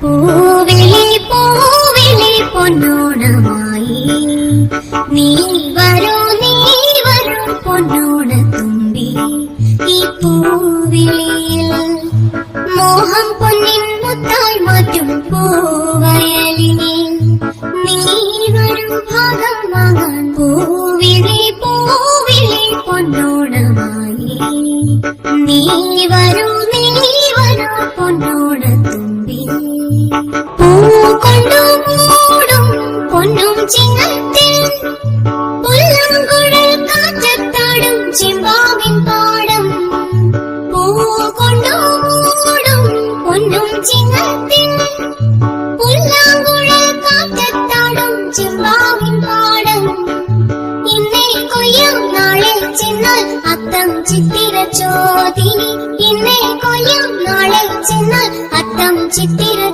പൂവിളി പൂവിളി പൊന്നോണമായി. നീ വരൂ നീ വരൂ പൊന്നോണ തുമ്പി. ഈ പൂവിളിയിൽ മോഹം പൊന്നിൻ മുത്തായി മാറ്റും പൂവയലിനെ നീ വരൂ ഭാഗം വാങ്ങാൻ പൂവിളി പൂവിളി പൊന്നോണമായി. നീ വരൂ നീ വരൂ പൊന്നോണ ചിത്തിര ചോദിനി ഇന്നേ കൊയ്യാം നാളെ ചെന്നാൽ അത്തം ചിത്തിര